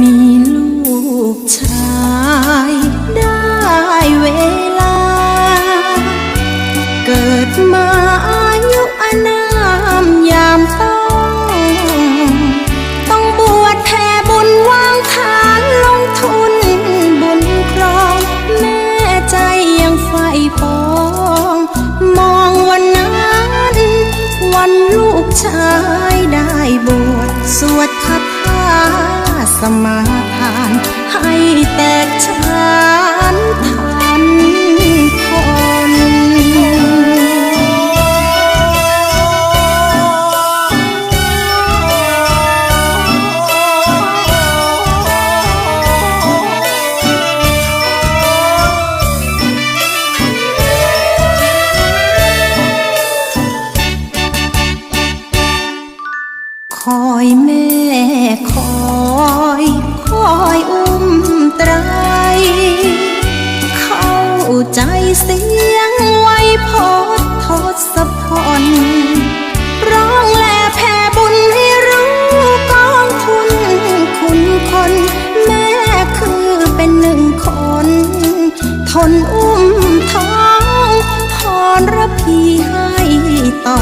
มีลูกชายได้เวลา เกิดมาอายุอานามยามต้อง ต้องบวชแผ่บุญวางฐานลงทุนบุญครอง แม่ใจยังไฟปอง มองวันนั้นวัน สมาทาน ให้แตกฉานทันคนคอยแม่คอย ทนอุ้มท้องพรระพีให้ต่อ